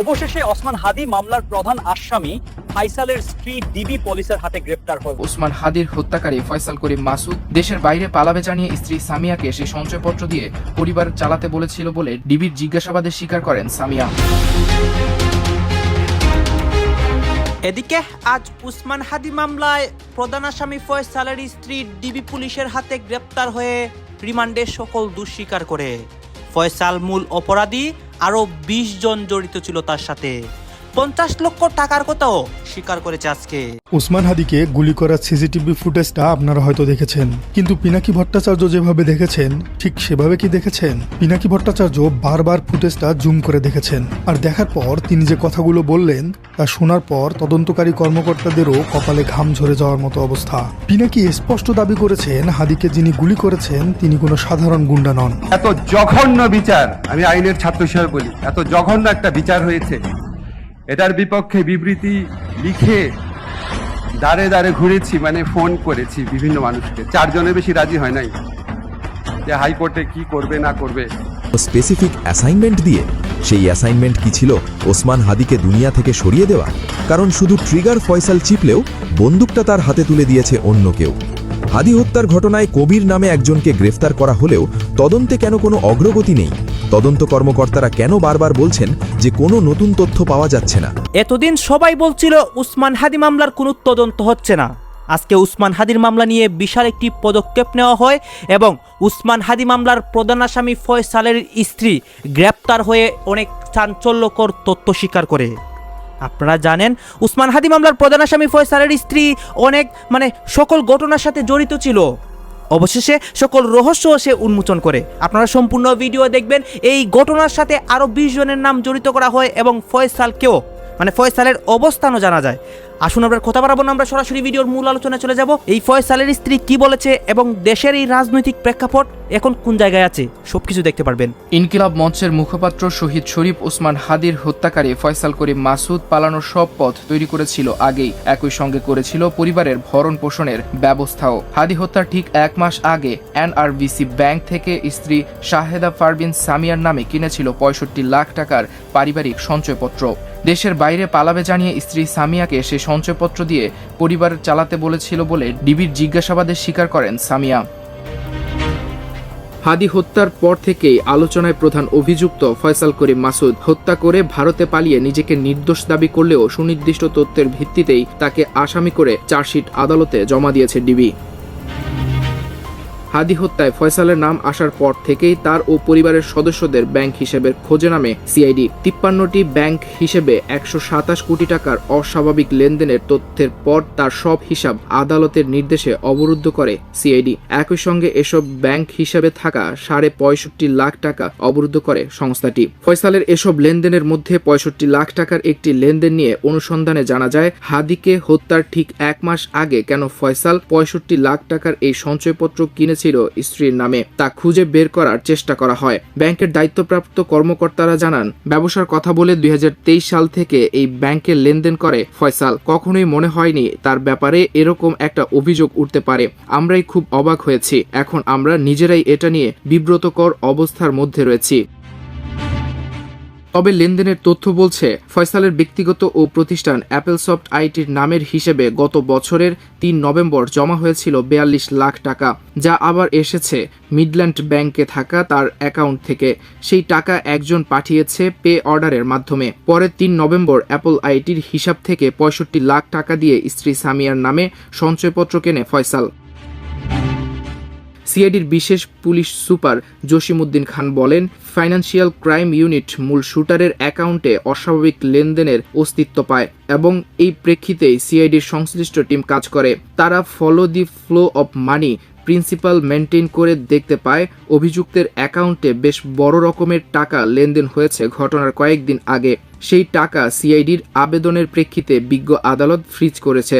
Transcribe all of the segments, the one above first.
অবশেষে ওসমান হাদি মামলার প্রধান আসামি ফাইসালের স্ত্রী ডিবি পুলিশের হাতে গ্রেপ্তার হয়। ওসমান হাদির হত্যাকারী ফয়সাল করিম মাসুদ দেশের বাইরে পালাবে জানিয়ে স্ত্রী সামিয়াকে সেই সঞ্চয়পত্র দিয়ে পরিবার চালাতে বলেছিল বলে ডিবির জিজ্ঞাসাবাদে স্বীকার করেন সামিয়া। এদিকে আজ উসমান হাদি মামলায় প্রধান আসামি ফয়সালের স্ত্রী ডিবি পুলিশের হাতে গ্রেপ্তার হয়ে রিমান্ডে সকল দোষ স্বীকার করে। ফয়সাল মূল অপরাধী আরও বিশ জন জড়িত ছিল তার সাথে। পঞ্চাশ লক্ষ টাকার কথাও স্বীকার করেছে আজকে। ওসমান হাদিকে গুলি করার সিসিটিভি ফুটেজটা আপনারা হয়তো দেখেছেন। কিন্তু পিনাকি ভট্টাচার্য যেভাবে দেখেছেন ঠিক সেভাবে কি দেখেছেন? পিনাকি ভট্টাচার্য বারবার ফুটেজটা জুম করে দেখেছেন। আর দেখার পর তিনি যে কথাগুলো বললেন তা শোনার পর তদন্তকারী কর্মকর্তাদেরও কপালে ঘাম ঝরে যাওয়ার মতো অবস্থা। পিনাকি স্পষ্ট দাবি করেছেন হাদিকে যিনি গুলি করেছেন তিনি কোনো সাধারণ গুন্ডা নন। এত জঘন্য বিচার আমি আইনের ছাত্র হিসেবে বলি এত জঘন্য একটা বিচার হয়েছে। এটার বিপক্ষে বিবৃতি লিখে দাঁড়ে দাঁড়ে ঘুরেছি মানে ফোন করেছি বিভিন্ন মানুষকে। চারজনের বেশি রাজি হয় নাই যে হাইকোর্টে কি করবে, না করবে। স্পেসিফিক অ্যাসাইনমেন্ট দিয়ে সেই অ্যাসাইনমেন্ট কি ছিল ওসমান হাদিকে দুনিয়া থেকে সরিয়ে দেওয়া? কারণ শুধু ট্রিগার ফয়সাল চিপলেও বন্দুকটা তার হাতে তুলে দিয়েছে অন্য কেউ। হাদি হত্যার ঘটনায় কবির নামে একজনকে গ্রেফতার করা হলেও তদন্তে কেন কোনো অগ্রগতি নেই? তদন্ত কর্মকর্তারা কেন বারবার বলছেন যে কোনো নতুন তথ্য পাওয়া যাচ্ছে না? এতদিন সবাই বলছিল উসমান হাদি মামলার কোনো তদন্ত হচ্ছে না। আজকে উসমান হাদির মামলা নিয়ে বিশাল একটি পদক্ষেপ নেওয়া হয় এবং উসমান হাদি মামলার প্রধান আসামি ফয়সালের স্ত্রী গ্রেপ্তার হয়ে অনেক চাঞ্চল্যকর তথ্য স্বীকার করে। আপনারা জানেন, উসমান হাদি মামলার প্রধান আসামি ফয়সালের স্ত্রী অনেক মানে সকল ঘটনার সাথে জড়িত ছিল। অবশেষে সকল রহস্য সে উন্মোচন করে। আপনারা সম্পূর্ণ ভিডিও দেখবেন। এই ঘটনার সাথে আরও বিশ জনের নাম জড়িত করা হয় এবং ফয়সালকেও। মানে ফয়সালের অবস্থানও জানা যায়। আসুন আমরা কথা বাড়াবো না, আমরা সরাসরি ভিডিওর মূল আলোচনায় চলে যাব। এই ফয়সালের স্ত্রী কি বলেছে এবং দেশের এই রাজনৈতিক প্রেক্ষাপট এখন কোন জায়গায় আছে, সবকিছু দেখতে পারবেন। ইনকিলাব মঞ্চের মুখপাত্র শহীদ শরীফ ওসমান হাদির হত্যাকারী ফয়সাল করিম মাসুদ পালানোর সব পথ তৈরি করেছিল আগেই। একই সঙ্গে করেছিল পরিবারের ভরণ পোষণের ব্যবস্থাও। হাদি হত্যার ঠিক এক মাস আগে এনআরবিসি ব্যাংক থেকে স্ত্রী শাহেদা ফারবিন সামিয়ার নামে কিনেছিল পঁয়ষট্টি লাখ টাকার পারিবারিক সঞ্চয়পত্র। দেশের বাইরে পালাবে জানিয়ে স্ত্রী সামিয়াকে সে সঞ্চয়পত্র দিয়ে পরিবার চালাতে বলেছিল বলে ডিবির জিজ্ঞাসাবাদে স্বীকার করেন সামিয়া। হাদি হত্যার পর থেকেই আলোচনায় প্রধান অভিযুক্ত ফয়সাল করিম মাসুদ হত্যা করে ভারতে পালিয়ে নিজেকে নির্দোষ দাবি করলেও সুনির্দিষ্ট তথ্যের ভিত্তিতেই তাকে আসামি করে চার্জশিট আদালতে জমা দিয়েছে ডিবি। হাদি হত্যায় ফয়সালের নাম আসার পর থেকেই তার ও পরিবারের সদস্যদের ব্যাংক হিসেবের খোঁজে নামে সিআইডি। তিপ্পান্নটি ব্যাংক হিসেবে একশো সাতাশ কোটি টাকার অস্বাভাবিক লেনদেনের তথ্যের পর তার সব হিসাব আদালতের নির্দেশে অবরুদ্ধ করে সিআইডি। একই সঙ্গে এসব ব্যাংক হিসাবে থাকা সাড়ে পঁয়ষট্টি লাখ টাকা অবরুদ্ধ করে সংস্থাটি। ফয়সালের এসব লেনদেনের মধ্যে পঁয়ষট্টি লাখ টাকার একটি লেনদেন নিয়ে অনুসন্ধানে জানা যায়, হাদিকে হত্যার ঠিক এক মাস আগে কেন ফয়সাল পঁয়ষট্টি লাখ টাকার এই সঞ্চয়পত্র কিনেছিল স্ত্রীর নামে। তা খুঁজে বের করার চেষ্টা করা হয়। ব্যাংকের দায়িত্বপ্রাপ্ত কর্মকর্তারা জানান, ব্যবসার কথা বলে দুই হাজার তেইশ সাল থেকে এই ব্যাংকের লেনদেন করে ফয়সাল। কখনোই মনে হয়নি তার ব্যাপারে এরকম একটা অভিযোগ উঠতে পারে। আমরাই খুব অবাক হয়েছি। এখন আমরা নিজেরাই এটা নিয়ে বিব্রতকর অবস্থার মধ্যে রয়েছি। তবে লেনদেনের তথ্য বলছে, ফয়সালের ব্যক্তিগত ও প্রতিষ্ঠান অ্যাপেল সফট আইটির নামের হিসেবে গত বছরের তিন নভেম্বর জমা হয়েছিল বেয়াল্লিশ লাখ টাকা, যা আবার এসেছে মিডল্যান্ড ব্যাংকে থাকা তার অ্যাকাউন্ট থেকে। সেই টাকা একজন পাঠিয়েছে পে অর্ডারের মাধ্যমে। পরের তিন নভেম্বর অ্যাপল আইটির হিসাব থেকে পঁয়ষট্টি লাখ টাকা দিয়ে স্ত্রী সামিয়ার নামে সঞ্চয়পত্র কেনে ফয়সাল। সিআইডির বিশেষ পুলিশ সুপার জসিমউদ্দিন খান বলেন, ফাইন্যান্সিয়াল ক্রাইম ইউনিট মূল শুটারের অ্যাকাউন্টে অস্বাভাবিক লেনদেনের অস্তিত্ব পায় এবং এই প্রেক্ষিতেই সিআইডির সংশ্লিষ্ট টিম কাজ করে। তারা follow the flow of money principle maintain করে দেখতে পায়, অভিযুক্তের অ্যাকাউন্টে বেশ বড় রকমের টাকা লেনদেন হয়েছে ঘটনার কয়েকদিন আগে। সেই টাকা সিআইডির আবেদনের প্রেক্ষিতে বিজ্ঞ আদালত ফ্রিজ করেছে।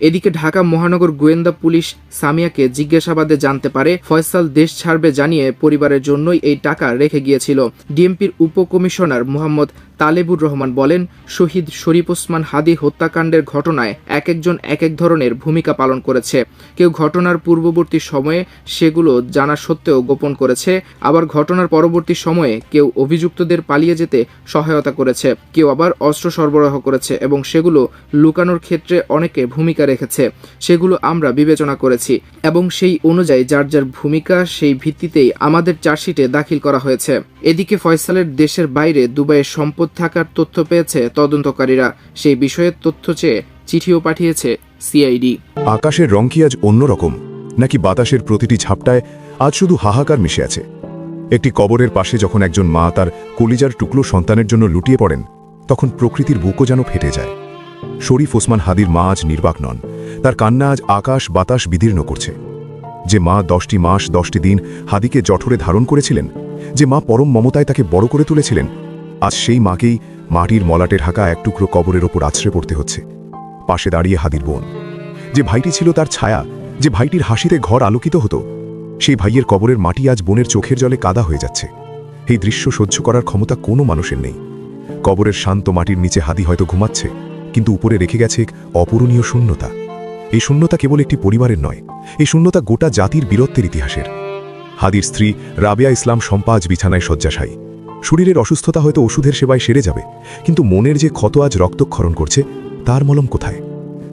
এদিকে ঢাকা মহানগর গোয়েন্দা পুলিশ সামিয়াকে জিজ্ঞাসাবাদে জানতে পারে, ফয়সাল দেশ ছাড়বে জানিয়ে পরিবারের জন্যই এই টাকা রেখে গিয়েছিল। ডিএমপির উপকমিশনার মোহাম্মদ তালেবুর রহমান বলেন, শহীদ শরীফ ওসমান হাদি হত্যাকাণ্ডের ঘটনায় এক একজন এক এক ধরনের ভূমিকা পালন করেছে। কেউ ঘটনার পূর্ববর্তী সময়ে সেগুলো জানা সত্ত্বেও গোপন করেছে, আবার ঘটনার পরবর্তী সময়ে কেউ অভিযুক্তদের পালিয়ে যেতে সহায়তা করেছে, কেউ আবার অস্ত্র সরবরাহ করেছে এবং সেগুলো লুকানোর ক্ষেত্রে অনেকে ভূমিকা রেখেছে। সেগুলো আমরা বিবেচনা করেছি এবং সেই অনুযায়ী যার যার ভূমিকা সেই ভিত্তিতেই আমাদের চার্জশিটে দাখিল করা হয়েছে। এদিকে ফয়সালের দেশের বাইরে দুবাইয়ে সম্পদ থাকার তথ্য পেয়েছে তদন্তকারীরা। সেই বিষয়ে তথ্য চেয়ে চিঠিও পাঠিয়েছে সিআইডি। আকাশের রং কি আজ অন্যরকম? নাকি বাতাসের প্রতিটি ঝাপটায় আজ শুধু হাহাকার মিশে আছে? একটি কবরের পাশে যখন একজন মা তার কলিজার টুকরো সন্তানের জন্য লুটিয়ে পড়েন, তখন প্রকৃতির বুকও যেন ফেটে যায়। শরীফ ওসমান হাদির মা আজ নির্বাক নন। তার কান্না আজ আকাশ বাতাস বিদীর্ণ করছে। যে মা দশটি মাস, দশটি দিন হাদিকে জঠরে ধারণ করেছিলেন, যে মা পরম মমতায় তাকে বড় করে তুলেছিলেন আজ সেই মাকেই মাটির মলাটে ঢাকা এক টুকরো কবরের ওপর আছড়ে পড়তে হচ্ছে। পাশে দাঁড়িয়ে হাদির বোন। যে ভাইটি ছিল তার ছায়া, যে ভাইটির হাসিতে ঘর আলোকিত হতো, সেই ভাইয়ের কবরের মাটি আজ বোনের চোখের জলে কাদা হয়ে যাচ্ছে। এই দৃশ্য সহ্য করার ক্ষমতা কোনো মানুষের নেই। কবরের শান্ত মাটির নিচে হাদি হয়তো ঘুমাচ্ছে, কিন্তু উপরে রেখে গেছে এক অপূরণীয় শূন্যতা। এই শূন্যতা কেবল একটি পরিবারের নয়, এই শূন্যতা গোটা জাতির বীরত্বের ইতিহাসের। হাদির স্ত্রী রাবেয়া ইসলাম সম্পাজ বিছানায় শয্যাশায়ী। শরীরের অসুস্থতা হয়তো ওষুধের সেবায় সেরে যাবে, কিন্তু মনের যে ক্ষত আজ রক্তক্ষরণ করছে, তার মলম কোথায়?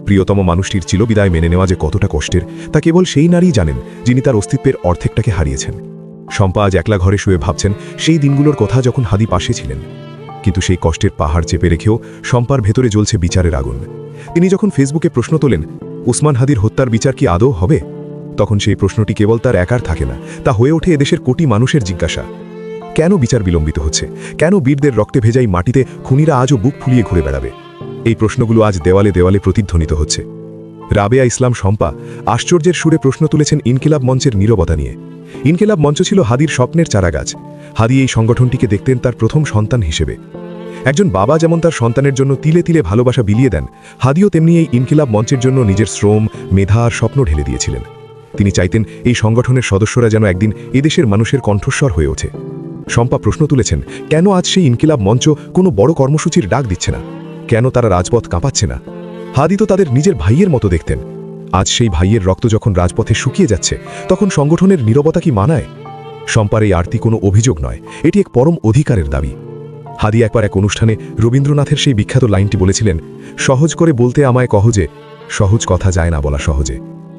প্রিয়তম মানুষটির চিরবিদায় মেনে নেওয়া যে কতটা কষ্টের, তা কেবল সেই নারী জানেন, যিনি তার অস্তিত্বের অর্ধেকটাকে হারিয়েছেন। শম্পা আজ একলা ঘরে শুয়ে ভাবছেন, সেই দিনগুলোর কথা যখন হাদি পাশে ছিলেন। কিন্তু সেই কষ্টের পাহাড় চেপে রেখেও শম্পার ভেতরে জ্বলছে বিচারের আগুন। তিনি যখন ফেসবুকে প্রশ্ন তোলেন, উসমান হাদির হত্যার বিচার কি আদৌ হবে? তখন সেই প্রশ্নটি কেবল তার একার থাকে না, তা হয়ে ওঠে এদেশের কোটি মানুষের জিজ্ঞাসা। কেন বিচার বিলম্বিত হচ্ছে? কেন বীরদের রক্তে ভেজাই মাটিতে খুনিরা আজও বুক ফুলিয়ে ঘুরে বেড়াবে? এই প্রশ্নগুলো আজ দেওয়ালে দেওয়ালে প্রতিধ্বনিত হচ্ছে। রাবেয়া ইসলাম শম্পা আশ্চর্যের সুরে প্রশ্ন তুলেছেন ইনকিলাব মঞ্চের নীরবতা নিয়ে। ইনকিলাব মঞ্চ ছিল হাদির স্বপ্নের চারাগাছ। হাদি এই সংগঠনটিকে দেখতেন তার প্রথম সন্তান হিসেবে। একজন বাবা যেমন তার সন্তানের জন্য তিলে তিলে ভালোবাসা বিলিয়ে দেন, হাদিও তেমনি এই ইনকিলাব মঞ্চের জন্য নিজের শ্রম, মেধা আর স্বপ্ন ঢেলে দিয়েছিলেন। তিনি চাইতেন এই সংগঠনের সদস্যরা যেন একদিন এদেশের মানুষের কণ্ঠস্বর হয়ে ওঠে। শম্পা প্রশ্ন তুলেছেন, কেন আজ সেই ইনকিলাব মঞ্চ কোনো বড় কর্মসূচির ডাক দিচ্ছে না? কেন তারা রাজপথ কাঁপাচ্ছে না? হাদি তো তাদের নিজের ভাইয়ের মতো দেখতেন। আজ সেই ভাইয়ের রক্ত যখন রাজপথে শুকিয়ে যাচ্ছে, তখন সংগঠনের নীরবতা কি মানায়? শম্পার এই আরতি কোনো অভিযোগ নয়, এটি এক পরম অধিকারের দাবি। হাদি একবার এক অনুষ্ঠানে রবীন্দ্রনাথের সেই বিখ্যাত লাইনটি বলেছিলেন, সহজ করে বলতে আমায় কহ যে, সহজ কথা যায় না বলা সহজে।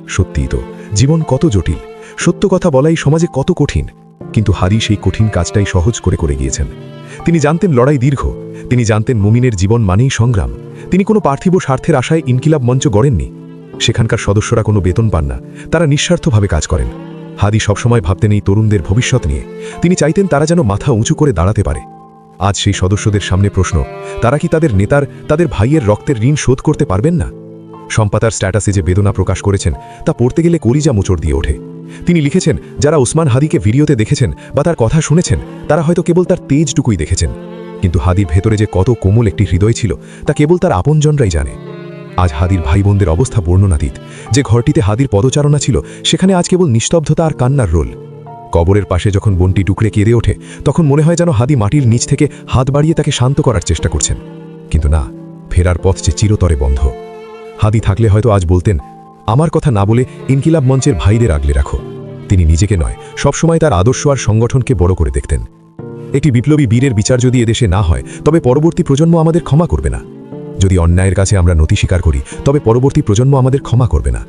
সত্যিই তো, জীবন কত জটিল, সত্য কথা বলাই সমাজে কত কঠিন। কিন্তু হারি সেই কঠিন কাজটাই সহজ করে করে গিয়েছেন। তিনি জানতেন লড়াই দীর্ঘ, তিনি জানতেন মুমিনের জীবন মানেই সংগ্রাম, তিনি কোনো পার্থিব স্বার্থের আশায় ইনকিলাব মঞ্চ গড়েননি। সেখানকার সদস্যরা কোনো বেতন পান না, তারা নিঃস্বার্থভাবে কাজ করেন। হাদি সবসময় ভাবতেন এই তরুণদের ভবিষ্যৎ নিয়ে, তিনি চাইতেন তারা যেন মাথা উঁচু করে দাঁড়াতে পারে। আজ সেই সদস্যদের সামনে প্রশ্ন, তারা কি তাদের নেতার, তাদের ভাইয়ের রক্তের ঋণ শোধ করতে পারবেন না? সম্পাতার স্ট্যাটাসে যে বেদনা প্রকাশ করেছেন, তা পড়তে গেলে কলিজা মোচড় দিয়ে ওঠে। তিনি লিখেছেন, যারা ওসমান হাদিকে ভিডিওতে দেখেছেন বা তার কথা শুনেছেন, তারা হয়তো কেবল তার তেজটুকুই দেখেছেন। কিন্তু হাদির ভেতরে যে কত কোমল একটি হৃদয় ছিল, তা কেবল তার আপনজনরাই জানে। আজ হাদির ভাই বোনদের অবস্থা বর্ণনাতীত। যে ঘরটিতে হাদির পদচারণা ছিল, সেখানে আজ কেবল নিস্তব্ধতা আর কান্নার রোল। কবরের পাশে যখন বনটি টুকরে কেঁদে ওঠে, তখন মনে হয় যেন হাদি মাটির নিচ থেকে হাত বাড়িয়ে তাকে শান্ত করার চেষ্টা করছেন। কিন্তু না, ফেরার পথ যে চিরতরে বন্ধ। হাদি থাকলে হয়তো আজ বলতেন আমার কথা না বলে ইনকিলাব মঞ্চের ভাইদের আগলে রাখো। তিনি নিজেকে নয়, সবসময় তার আদর্শ আর সংগঠনকে বড় করে দেখতেন। একটি বিপ্লবী বীরের বিচার যদি এদেশে না হয়, তবে পরবর্তী প্রজন্ম আমাদের ক্ষমা করবে না। যদি অন্যায়ের কাছে আমরা নতি স্বীকার করি, তবে পরবর্তী প্রজন্ম আমাদের ক্ষমা করবে না।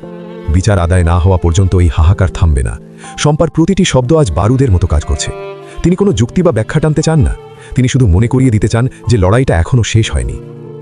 বিচার আদায় না হওয়া পর্যন্ত এই হাহাকার থামবে না। সম্পার প্রতিটি শব্দ আজ বারুদের মতো কাজ করছে। তিনি কোনো যুক্তি বা ব্যাখ্যা টানতে চান না। তিনি শুধু মনে করিয়ে দিতে চান যে লড়াইটা এখনও শেষ হয়নি।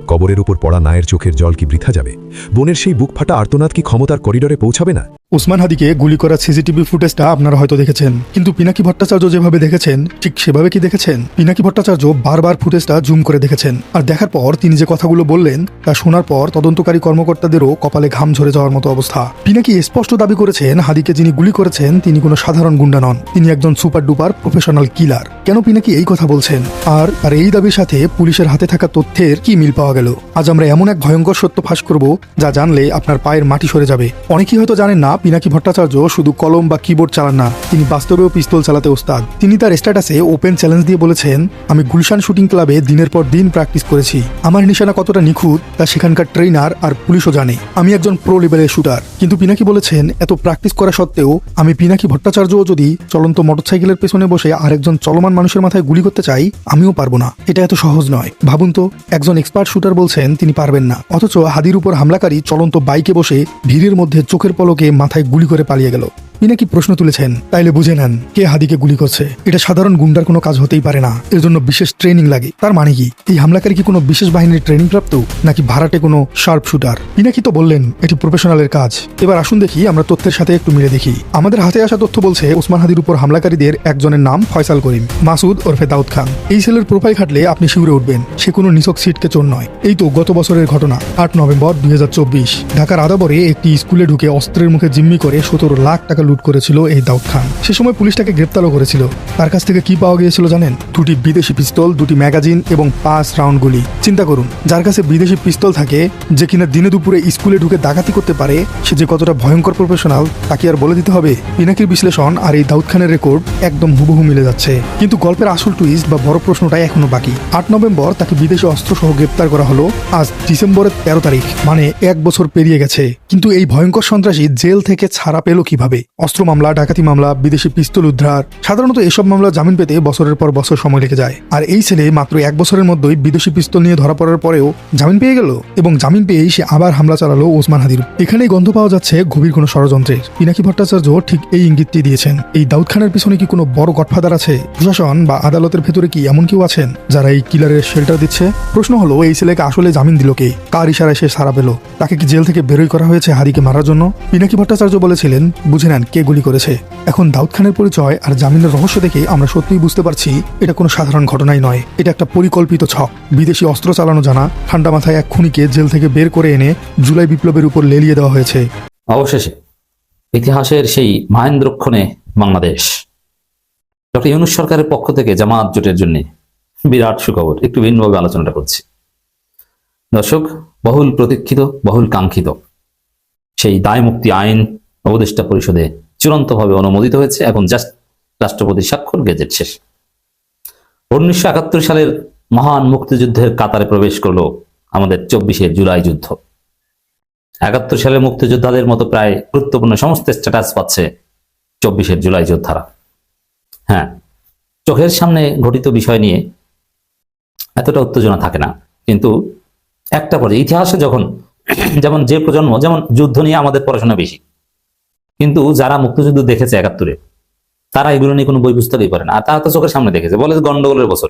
কবরের উপর পড়া নায়ের চোখের জল কি বৃথা যাবে? বোনের সেই বুক ফাটা আর্তনাদ কি ক্ষমতার করিডরে পৌঁছাবে না? ওসমান হাদিকে গুলি করা সিসিটিভি ফুটেজটা আপনারা হয়তো দেখেছেন। কিন্তু পিনাকি ভট্টাচার্য যেভাবে দেখেছেন, ঠিক সেভাবে কি দেখেছেন? পিনাকি ভট্টাচার্য বারবার ফুটেজটা জুম করে দেখেছেন। আর দেখার পর তিনি যে কথাগুলো বললেন, তা শোনার পর তদন্তকারী কর্মকর্তাদেরও কপালে ঘাম ঝরে যাওয়ার মতো অবস্থা। পিনাকি স্পষ্ট দাবি করেছেন, হাদিকে যিনি গুলি করেছেন, তিনি কোনো সাধারণ গুন্ডা নন। তিনি একজন সুপার ডুপার প্রফেশনাল কিলার। কেন পিনাকি এই কথা বলছেন? আর আর এই দাবির সাথে পুলিশের হাতে থাকা তথ্যের কি মিল পাওয়া গেল? আজ আমরা এমন এক ভয়ঙ্কর সত্য ফাঁস করব, যা জানলে আপনার পায়ের মাটি সরে যাবে। অনেকেই হয়তো জানেন না পিনাকি ভট্টাচার্য? শুধু কলম বা কিবোর্ড চালান না, তিনি বাস্তবেও পিস্তল চালাতে ওস্তাদ। তিনি তার স্ট্যাটাসে ওপেন চ্যালেঞ্জ দিয়ে বলেছেন, আমি গুলশান শুটিং ক্লাবে দিনের পর দিন প্র্যাকটিস করেছি। আমার নিশানা কতটা নিখুঁত, তা সেখানকার ট্রেনার আর পুলিশও জানে। আমি একজন প্রো লেভেলের শুটার কিন্তু পিনাকি বলেছেন, এত প্র্যাকটিস করা সত্ত্বেও, আমি পিনাকি ভট্টাচার্যও যদি চলন্ত মোটরসাইকেলের পেছনে বসে আরেকজন চলমান মানুষের মাথায় গুলি করতে চাই, আমিও পারব না। এটা এত সহজ নয়। ভাবুন তো, একজন এক্সপার্ট শুটার বলছেন, তিনি পারবেন না। অথচ হাদির উপর হামলাকারী চলন্ত বাইকে বসে ভিড়ের মধ্যে চোখের পলকে মাথায় গুলি করে পালিয়ে গেল। পিনাকি প্রশ্ন তুলেছেন? তাইলে বুঝে নেন কে হাদিকে গুলি করছে। এটা সাধারণ গুন্ডার কোনো কাজ হতেই পারে না। এর জন্য বিশেষ ট্রেনিং লাগে। তার মানে কি? এই হামলাকারী কি কোনো বিশেষ বাহিনীর ট্রেনিং প্রাপ্ত নাকি ভাড়াটে কোনো শার্প শুটার পিনাকি তো বললেন, এটি প্রফেশনালের কাজ। এবার আসুন দেখি, আমরা তথ্যের সাথে একটু মিলে দেখি। আমাদের হাতে আসা তথ্য বলছে, ওসমান হাদির উপর হামলাকারীদের একজনের নাম ফয়সাল করিম, মাসুদ ওরফে দাউদ খান। এই ছেলের প্রোফাইল খাটলে আপনি শিউরে উঠবেন। সে কোনো নিছক সিটকে চোর নয়। এই তো গত বছরের ঘটনা, আট নভেম্বর দুই হাজার চব্বিশ। ঢাকার আদাবরে একটি স্কুলে ঢুকে অস্ত্রের মুখে জিম্মি করে সতেরো লাখ টাকা লুট করেছিল এই দাউদ খান। সে সময় পুলিশ তাকে গ্রেপ্তারও করেছিল। তার কাছ থেকে কি পাওয়া গিয়েছিল জানেন? দুটি বিদেশি পিস্তল, দুটি ম্যাগাজিন এবং পাঁচ রাউন্ড গুলি। চিন্তা করুন, যার কাছে বিদেশি পিস্তল থাকে, যে কিনা দিনে দুপুরে স্কুলে ঢুকে ডাকাতি করতে পারে, সে যে কতটা ভয়ঙ্কর প্রফেশনাল তাকে আর বলে দিতে হবে। পিনাকির বিশ্লেষণ আর এই দাউদ খানের রেকর্ড একদম হুবহু মিলে যাচ্ছে। কিন্তু গল্পের আসল টুইস্ট বা বড় প্রশ্নটাই এখনও বাকি। আট নভেম্বর তাকে বিদেশি অস্ত্র সহ গ্রেপ্তার করা হলো আজ ডিসেম্বরের তেরো তারিখ মানে এক বছর পেরিয়ে গেছে। কিন্তু এই ভয়ঙ্কর সন্ত্রাসী জেল থেকে ছাড়া পেল কীভাবে? অস্ত্র মামলা, ডাকাতি মামলা, বিদেশি পিস্তল উদ্ধার, সাধারণত এসব মামলা জামিন পেতে বছরের পর বছর সময় লেগে যায়। আর এই ছেলে মাত্র এক বছরের মধ্যেই বিদেশি পিস্তল নিয়ে ধরা পড়ার পরেও জামিন পেয়ে গেল। এবং জামিন পেয়েই সে আবার হামলা চালালো ওসমান হাদির। এখানেই গন্ধ পাওয়া যাচ্ছে গভীর কোনো ষড়যন্ত্রের। পিনাকি ভট্টাচার্য ঠিক এই ইঙ্গিতটি দিয়েছেন। এই দাউদ খানের পিছনে কি কোনো বড় গডফাদার আছে? প্রশাসন বা আদালতের ভেতরে কি এমন কেউ আছেন যারা এই কিলারের শেল্টার দিচ্ছে? প্রশ্ন হলো, এই ছেলেকে আসলে জামিন দিল কে? কার ইশারায় সে সারা পেল? তাকে কি জেল থেকে বেরোই করা হয়েছে হাদিকে মারার জন্য? পিনাকি ভট্টাচার্য বলেছিলেন, বুঝে নেন কে গুলি করেছে? এখন দাউদ খানের পরিচয় আর জামিনের রহস্য দেখে আমরা সত্যিই বুঝতে পারছি এটা কোনো সাধারণ ঘটনাই নয়। এটা একটা পরিকল্পিত ছক। বিদেশি অস্ত্র চালানো জানা, ঠান্ডা মাথায় এক খুনিকে জেল থেকে বের করে এনে জুলাই বিপ্লবের উপর লেলিয়ে দেওয়া হয়েছে। অবশেষে, ইতিহাসের সেই মহেন্দ্রক্ষণে বাংলাদেশ। ডক্টর ইউনুস সরকারের পক্ষ থেকে জামাত জোটের জন্য বিরাট সুখবর। একটু ভিন্নভাবে আলোচনাটা করছি। দর্শক, বহুল প্রতীক্ষিত, বহুল কাঙ্ক্ষিত। সেই দায় মুক্তি আইন উপদেষ্টা পরিষদে চূড়ান্তভাবে অনুমোদিত হয়েছে এখন জাস্ট রাষ্ট্রপতির স্বাক্ষর গেজেট শেষ। উনিশশো একাত্তর সালের মহান মুক্তিযুদ্ধের কাতারে প্রবেশ করল আমাদের চব্বিশে জুলাই যুদ্ধ। একাত্তর সালের মুক্তিযোদ্ধাদের মতো প্রায় গুরুত্বপূর্ণ সমস্ত স্ট্যাটাস পাচ্ছে চব্বিশে জুলাই যোদ্ধারা। হ্যাঁ চোখের সামনে ঘটিত বিষয় নিয়ে এতটা উত্তেজনা থাকে না, কিন্তু একটা পর্যায়ে ইতিহাসে যখন, যেমন যে প্রজন্ম, যেমন যুদ্ধ নিয়ে আমাদের পড়াশোনা বেশি কিন্তু যারা মুক্তিযুদ্ধ দেখেছে একাত্তরে, তারা এগুলো নিয়ে কোনো বই পুস্তকই পড়ে না। আর তারা তো চোখের সামনে দেখেছে। বলে গন্ডগোলের বছর।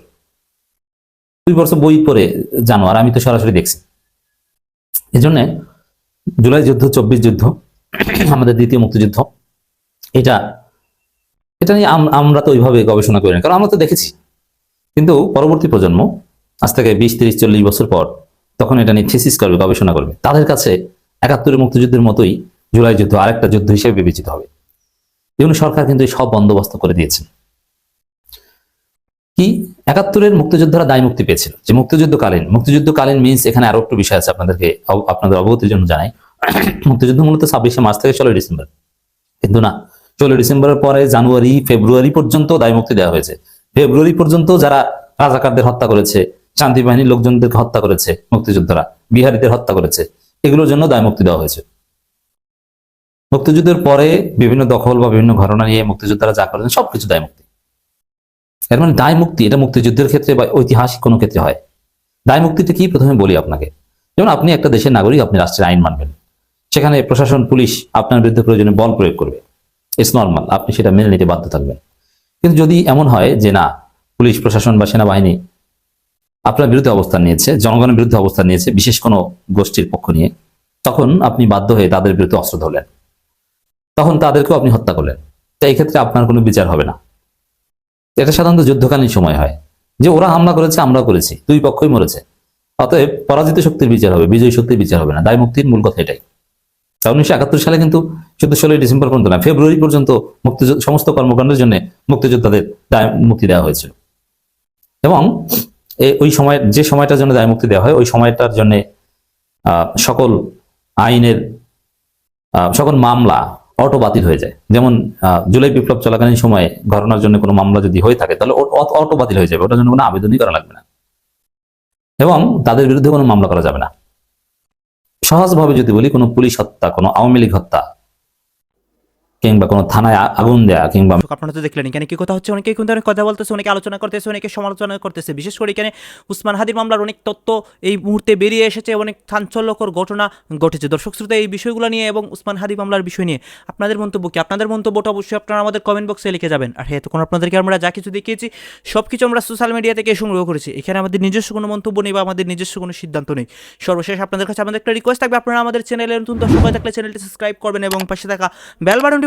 দুই বছর বই পড়ে জানো, আর আমি তো সরাসরি দেখছি। এই জন্যে জুলাই যুদ্ধ, চব্বিশ যুদ্ধ, আমাদের দ্বিতীয় মুক্তিযুদ্ধ, এটা এটা নিয়ে আম- আমরা তো ওইভাবে গবেষণা করি না কারণ আমরা তো দেখেছি। কিন্তু পরবর্তী প্রজন্ম, আজ থেকে বিশ, তিরিশ, চল্লিশ বছর পর, তখন এটা নিয়ে থিসিস করবে, গবেষণা করবে। তাদের কাছে একাত্তরের মুক্তিযুদ্ধের মতোই জুলাই যুদ্ধ আরেকটা যুদ্ধ হিসেবে বিবেচিত হবে। এবং সরকার কিন্তু সব বন্দোবস্ত করে দিয়েছেন কি? একাত্তরের মুক্তিযোদ্ধারা দায় মুক্তি পেয়েছিল। যে মুক্তিযুদ্ধকালীন মুক্তিযুদ্ধকালীন মিনস এখানে আরও একটু বিষয় আছে আপনাদেরকে আপনাদের অবগতির জন্য জানাই। মুক্তিযুদ্ধ মূলত ছাব্বিশে মার্চ থেকে ষোলোই ডিসেম্বর। কিন্তু না, ষোলোই ডিসেম্বরের পরে জানুয়ারি, ফেব্রুয়ারি পর্যন্ত দায় মুক্তি দেওয়া হয়েছে। ফেব্রুয়ারি পর্যন্ত যারা রাজাকারদের হত্যা করেছে, শান্তি বাহিনীর লোকজনদেরকে হত্যা করেছে, মুক্তিযোদ্ধারা, বিহারীদের হত্যা করেছে, এগুলোর জন্য দায় মুক্তি দেওয়া হয়েছে। মুক্তিযুদ্ধের পরে বিভিন্ন দখল বা বিভিন্ন ঘটনা নিয়ে মুক্তিযোদ্ধারা যা করেছেন, সবকিছু দায় মুক্তি। এর মানে দায় মুক্তি, এটা মুক্তিযুদ্ধের ক্ষেত্রে বা ঐতিহাসিক কোনো ক্ষেত্রে হয়। দায় মুক্তিটা কি প্রথমে বলি আপনাকে? যেমন আপনি একটা দেশের নাগরিক, আপনি রাষ্ট্রের আইন মানবেন। সেখানে প্রশাসন, পুলিশ আপনার বিরুদ্ধে প্রয়োজনে বল প্রয়োগ করবে। ইটস নর্মাল আপনি সেটা মেনে নিতে বাধ্য থাকবেন। কিন্তু যদি এমন হয় যে না, পুলিশ, প্রশাসন বা সেনাবাহিনী আপনার বিরুদ্ধে অবস্থান নিয়েছে, জনগণের বিরুদ্ধে অবস্থান নিয়েছে, বিশেষ কোনো গোষ্ঠীর পক্ষ নিয়ে, তখন আপনি বাধ্য হয়ে তাদের বিরুদ্ধে অস্ত্র ধরলেন। তখন তাদেরকেও আপনি হত্যা করলেন। তো এই ক্ষেত্রে আপনার কোনো বিচার হবে না। এটা সাধারণত যুদ্ধকালীন সময় হয়। যে ওরা হামলা করেছে, আমরাও করেছি। দুই পক্ষই মরেছে। অতএব পরাজিত শক্তির বিচার হবে, বিজয়ী শক্তির বিচার হবে না। দায় মুক্তির মূল কথা এটাই। উনিশশো একাত্তর সালে কিন্তু শুধু ষোলোই ডিসেম্বর পর্যন্ত না, ফেব্রুয়ারি পর্যন্ত মুক্তিযুদ্ধ সমস্ত কর্মকাণ্ডের জন্য মুক্তিযোদ্ধাদের দায়, মুক্তি দেওয়া হয়েছিল। এবং ওই সময়, যে সময়টার জন্য দায় মুক্তি দেওয়া হয়, ওই সময়টার জন্য সকল আইনের সকল মামলা অটো বাতিল হয়ে যায়। যেমন জুলাই বিপ্লব চলাকালীন সময়ে ঘটনার জন্য কোনো মামলা যদি হয়ে থাকে, তাহলে অটো বাতিল হয়ে যাবে। ওটার জন্য কোনো আবেদনই করা লাগবে না। এবং তাদের বিরুদ্ধে কোনো মামলা করা যাবে না। সহজভাবে যদি বলি, কোনো পুলিশ হত্যা, কোনো আওয়ামী লীগ হত্যা কিংবা কোনো থানায় আগুন দেয়া কিংবা আপনারা তো দেখলেন, এখানে কি কথা হচ্ছে? অনেকেই কিন্তু অনেক কথা বলতেছে, অনেকে আলোচনা করতেছে, অনেকে সমালোচনা করতেছে। বিশেষ করে এখানে উসমান হাদির মামলার অনেক তথ্য এই মুহূর্তে বেরিয়ে এসেছে, অনেক চাঞ্চল্যকর ঘটনা ঘটেছে। দর্শক শ্রোতা, এই বিষয়গুলো নিয়ে এবং উসমান হাদি মামলার বিষয় নিয়ে আপনাদের মন্তব্য কি? আপনাদের মন্তব্যটা অবশ্যই আপনারা আমাদের কমেন্ট বক্সে লিখে যাবেন। আর হ্যাঁ তখন আপনাদেরকে আমরা যা কিছু দেখিয়েছি সব কিছু আমরা সোশ্যাল মিডিয়া থেকে সংগ্রহ করেছি। এখানে আমাদের নিজস্ব কোনো মন্তব্য নেই বা আমাদের নিজস্ব কোনো সিদ্ধান্ত নেই। সর্বশেষ আপনাদের কাছে আমাদের একটা রিকোয়েস্ট থাকবে। আপনারা আমাদের চ্যানেলে নতুন দর্শক হয়ে থাকলে চ্যানেলটি সাবস্ক্রাইব করবেন এবং পাশে থাকা বেল বাটনটি